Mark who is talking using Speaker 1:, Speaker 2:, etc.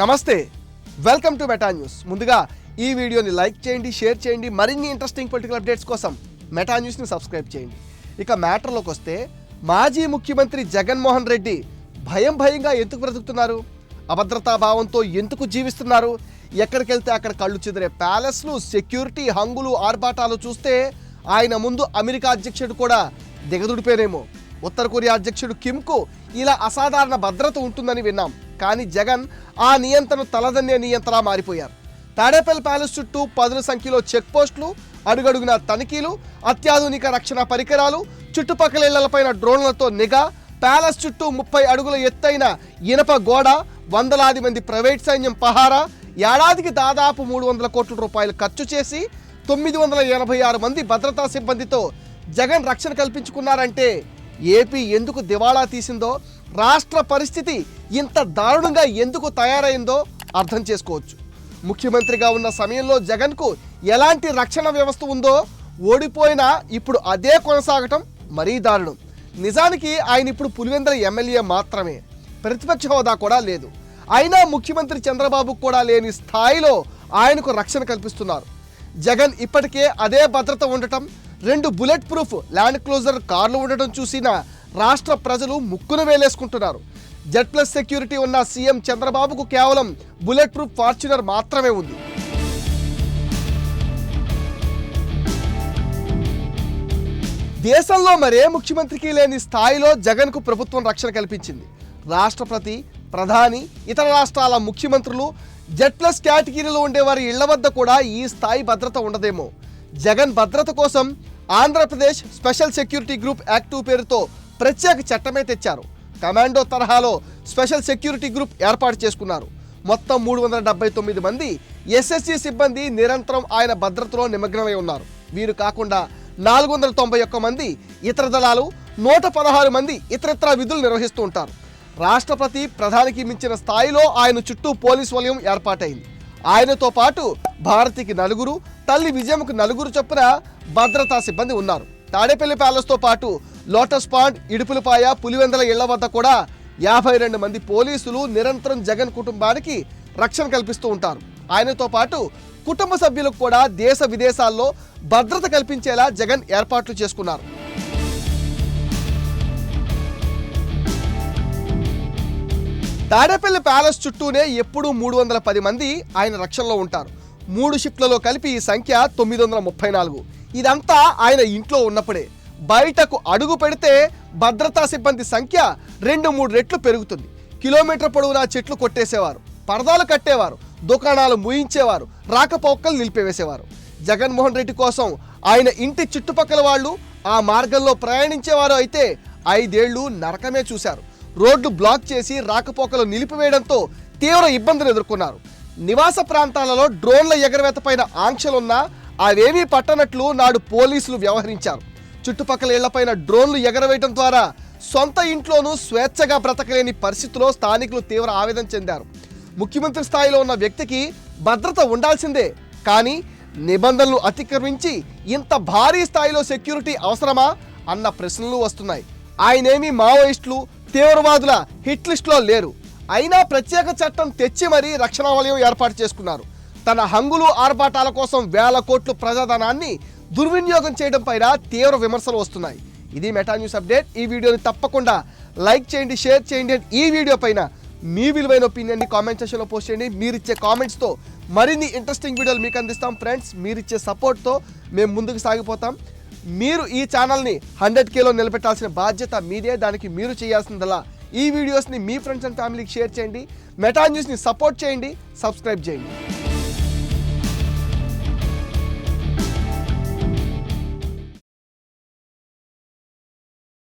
Speaker 1: నమస్తే. Welcome to meta news ముందుగా ఈ వీడియోని లైక్ చేయండి షేర్ చేయండి మరిన్ని ఇంట్రెస్టింగ్ పొలిటికల్ అప్డేట్స్ కోసం మెటా న్యూస్ని సబ్స్క్రైబ్ చేయండి. ఇక మ్యాటర్లోకి వస్తే మాజీ ముఖ్యమంత్రి జగన్మోహన్ రెడ్డి భయం భయంగా ఎందుకు బ్రతుకుతున్నారు? అభద్రతా భావంతో ఎందుకు జీవిస్తున్నారు? ఎక్కడికి వెళ్తే అక్కడ కళ్ళు చెదిరే ప్యాలెస్లు సెక్యూరిటీ హంగులు ఆర్భాటాలు చూస్తే ఆయన ముందు అమెరికా అధ్యక్షుడు కూడా దిగదుడిపోయారేమో ఉత్తర కొరియా అధ్యక్షుడు కిమ్కు ఇలా అసాధారణ భద్రత ఉంటుందని విన్నాం. కానీ జగన్ ఆ నియంత్రణ తలదన్నే నియంత్రణ మారిపోయారు. తాడేపల్లి ప్యాలెస్ చుట్టూ పదుల సంఖ్యలో చెక్ పోస్టులు అడుగడుగున తనిఖీలు అత్యాధునిక రక్షణ పరికరాలు చుట్టుపక్కల ఇళ్ళపైన డ్రోన్లతో నిఘా ప్యాలెస్ చుట్టూ ముప్పై అడుగుల ఎత్తైన ఇనప గోడ వందలాది మంది ప్రైవేట్ సైన్యం పహారా ఏడాదికి దాదాపు మూడు వందల కోట్ల రూపాయలు ఖర్చు చేసి తొమ్మిది వందల ఎనభై ఆరు మంది భద్రతా సిబ్బందితో జగన్ రక్షణ కల్పించుకున్నారంటే ఏపీ ఎందుకు దివాళా తీసిందో రాష్ట్ర పరిస్థితి ఇంత దారుణంగా ఎందుకు తయారైందో అర్థం చేసుకోవచ్చు. ముఖ్యమంత్రిగా ఉన్న సమయంలో జగన్కు ఎలాంటి రక్షణ వ్యవస్థ ఉందో ఓడిపోయినా ఇప్పుడు అదే కొనసాగటం మరీ దారుణం. నిజానికి ఆయన ఇప్పుడు పులివెందుల ఎమ్మెల్యే మాత్రమే. ప్రతిపక్ష హోదా కూడా లేదు. అయినా ముఖ్యమంత్రి చంద్రబాబు కూడా లేని స్థాయిలో ఆయనకు రక్షణ కల్పిస్తున్నారు. జగన్ ఇప్పటికే అదే భద్రత ఉండటం రెండు బుల్లెట్ ప్రూఫ్ ల్యాండ్ క్లోజర్ కార్లు ఉండటం చూసినా రాష్ట్ర ప్రజలు ముక్కున వేలేసుకుంటున్నారు. జెడ్ ప్లస్ సెక్యూరిటీ ఉన్న సీఎం చంద్రబాబుకు కేవలం బుల్లెట్ ప్రూఫ్ ఫార్చునర్ మాత్రమే ఉంది. దేశంలో మరే ముఖ్యమంత్రికి లేని స్థాయిలో జగన్కు ప్రభుత్వం రక్షణ కల్పించింది. రాష్ట్రపతి ప్రధాని ఇతర రాష్ట్రాల ముఖ్యమంత్రులు జెడ్ ప్లస్ కేటగిరీలో ఉండేవారి ఇళ్ళ వద్ద కూడా ఈ స్థాయి భద్రత ఉండదేమో. జగన్ భద్రత కోసం Andhra Pradesh special security group act పేరుతో ప్రత్యేక చట్టమే తెచ్చారు. కమాండో తరహాలో స్పెషల్ సెక్యూరిటీ గ్రూప్ ఏర్పాటు చేసుకున్నారు. మొత్తం మూడు వందల డెబ్బై తొమ్మిది మంది ఎస్ఎస్సి సిబ్బంది నిరంతరం ఆయన భద్రతలో నిమగ్నమై ఉన్నారు. వీరు కాకుండా నాలుగు వందల తొంభై ఒక్క మంది ఇతర దళాలు నూట పదహారు మంది ఇతరత్ర విధులు నిర్వహిస్తూ ఉంటారు. రాష్ట్రపతి ప్రధానికి మించిన స్థాయిలో ఆయన చుట్టూ పోలీస్ వలయం ఏర్పాటైంది. ఆయనతో పాటు భారతికి నలుగురు తల్లి విజయముకు నలుగురు చొప్పున భద్రతా సిబ్బంది ఉన్నారు. తాడేపల్లి ప్యాలెస్తో పాటు లోటస్ పాండ్ ఇడుపులపాయ పులివెందల ఇళ్ళ వద్ద కూడా యాభై రెండు మంది పోలీసులు నిరంతరం జగన్ కుటుంబానికి రక్షణ కల్పిస్తూ ఉంటారు. ఆయనతో పాటు కుటుంబ సభ్యులకు కూడా దేశ విదేశాల్లో భద్రత కల్పించేలా జగన్ ఏర్పాట్లు చేసుకున్నారు. తాడేపల్లి ప్యాలెస్ చుట్టూనే ఎప్పుడూ మూడు వందల పది మంది ఆయన రక్షణలో ఉంటారు. మూడు షిఫ్ట్లలో కలిపి ఈ సంఖ్య తొమ్మిది వందల ముప్పై నాలుగు. ఇదంతా ఆయన ఇంట్లో ఉన్నప్పుడే. బయటకు అడుగు పెడితే భద్రతా సిబ్బంది సంఖ్య రెండు మూడు రెట్లు పెరుగుతుంది. కిలోమీటర్ పొడవునా చెట్లు కొట్టేసేవారు పరదాలు కట్టేవారు దుకాణాలు ముయించేవారు రాకపోకలు నిలిపివేసేవారు. జగన్మోహన్ రెడ్డి కోసం ఆయన ఇంటి చుట్టుపక్కల వాళ్ళు ఆ మార్గంలో ప్రయాణించేవారు అయితే ఐదేళ్ళు నరకమే చూశారు. రోడ్లు బ్లాక్ చేసి రాకపోకలు నిలిపివేయడంతో తీవ్ర ఇబ్బందులు ఎదుర్కొన్నారు. నివాస ప్రాంతాలలో డ్రోన్ల ఎగరవేతపైన ఆంక్షలున్నా అవేమీ పట్టనట్లు నాడు పోలీసులు వ్యవహరించారు. చుట్టుపక్కల ఇళ్ళపైన డ్రోన్లు ఎగరవేయడం ద్వారా సొంత ఇంట్లోనూ స్వేచ్ఛగా బ్రతకలేని పరిస్థితిలో స్థానికులు తీవ్ర ఆవేదన చెందారు. ముఖ్యమంత్రి స్థాయిలో ఉన్న వ్యక్తికి భద్రత ఉండాల్సిందే కానీ నిబంధనలు అతిక్రమించి ఇంత భారీ స్థాయిలో సెక్యూరిటీ అవసరమా అన్న ప్రశ్నలు వస్తున్నాయి. ఆయనేమి మావోయిస్టులు తీవ్రవాదుల హిట్ లిస్టులో లేరు. అయినా ప్రత్యేక చట్టం తెచ్చి మరీ రక్షణ వలయం ఏర్పాటు చేసుకున్నారు. తన హంగులు ఆర్భాటాల కోసం వేల కోట్లు ప్రజాధనాన్ని దుర్వినియోగం చేయడం పైన తీవ్ర విమర్శలు వస్తున్నాయి. ఇది మెటా న్యూస్ అప్డేట్. ఈ వీడియోని తప్పకుండా లైక్ చేయండి షేర్ చేయండి అండ్ ఈ వీడియో పైన మీ విలువైన ఒపీనియన్ని కామెంట్ సెక్షన్లో పోస్ట్ చేయండి. మీరు ఇచ్చే కామెంట్స్తో మరిన్ని ఇంట్రెస్టింగ్ వీడియోలు మీకు అందిస్తాం. ఫ్రెండ్స్ మీరు ఇచ్చే సపోర్ట్తో మేము ముందుకు సాగిపోతాం. మీరు ఈ ఛానల్ని హండ్రెడ్ కేలో నిలబెట్టాల్సిన బాధ్యత మీదే. దానికి మీరు చేయాల్సిందలా ఈ వీడియోస్ని మీ ఫ్రెండ్స్ అండ్ ఫ్యామిలీకి షేర్ చేయండి. మెటా న్యూస్ని సపోర్ట్ చేయండి. సబ్స్క్రైబ్ చేయండి.